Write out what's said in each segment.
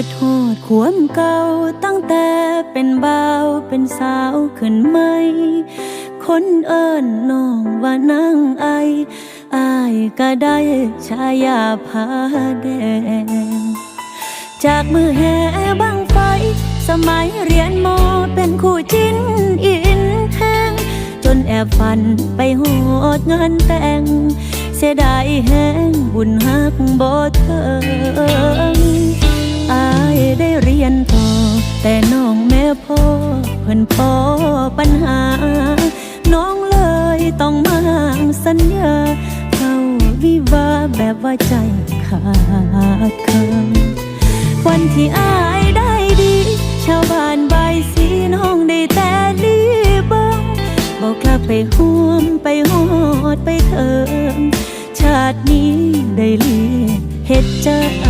คือโทษขวมเก่าตั้งแต่เป็นบ่าวเป็นสาวขึ้นไหม คนเอิ้นน้องว่านางไออายก็ได้ชายาพาแดง จากมือแห่บังไฟ สมัยเรียนมอเป็นคู่จิ้นอินแทงจนแอบฝันไปโหดงานแต่ง เสียดายแห้งบุญฮักบ่เถิง พิ่นพอปัญหา น้องเลยต้องมาสัญญา เข้าวิวาแบบว่าใจขาดคิงวันที่อายได้ดี ชาวบ้านใบสีน้องได้แต่ลีบิงบอกกลับไปห่วมไปหอดไปเถิงชาตินี้ได้เลียเฮ็ดจมื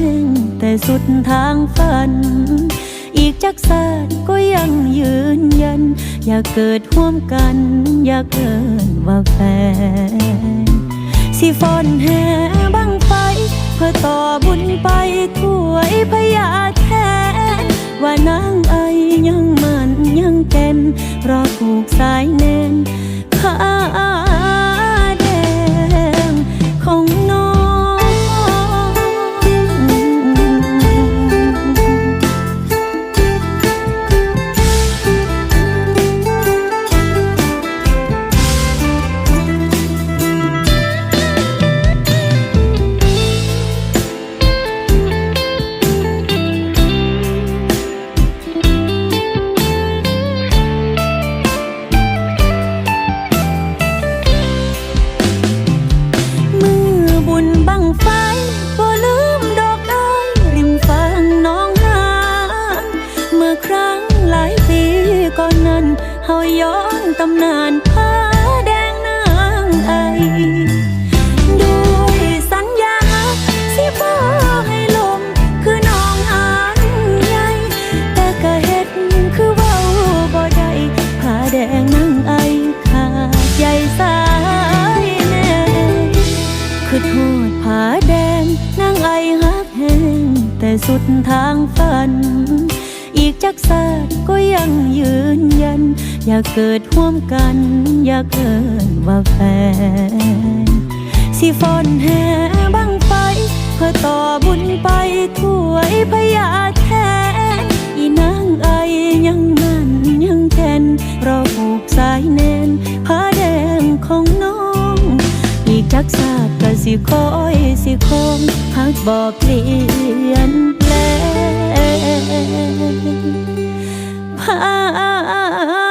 แหงแต่สุดทางฝัน อีกจักสาดก็ยังยืนยัน อยากเกิดร่วมกัน อยากเกินว่าแฟน สิฟอนแห่บังไฟ เพื่อต่อบุญไปถ้วยพญาแทน ว่านางไอยังมันยังแก่นรอผูกสายแน เฮาย้อนตำนานผ้าแดงนางไอด้วยสัญญาสิบ่ให้ลมคือน้องหานใหญ่แต่ก็เฮ็ดคือเว้าบ่ได้ผ้าแดงนางไอขาดใหญ่สายแน่คือโทษผ้าแดงนางไอฮักแหงแต่สุดทางฝัน อีกจักสาดก็ยังยืนยัน อยากเกิดร่วมกัน อยากเกินว่าแฟน สิฟอนแห่บังไฟเพื่อต่อบุญไปถ้วยพญาแทน อีนางไอยังมันยังแก่นรอผูกสายแน่นผ้าแดงของน้อง อีกจักศาสตร์ก็สิคอยสิคงหักบ่เปลี่ยน พา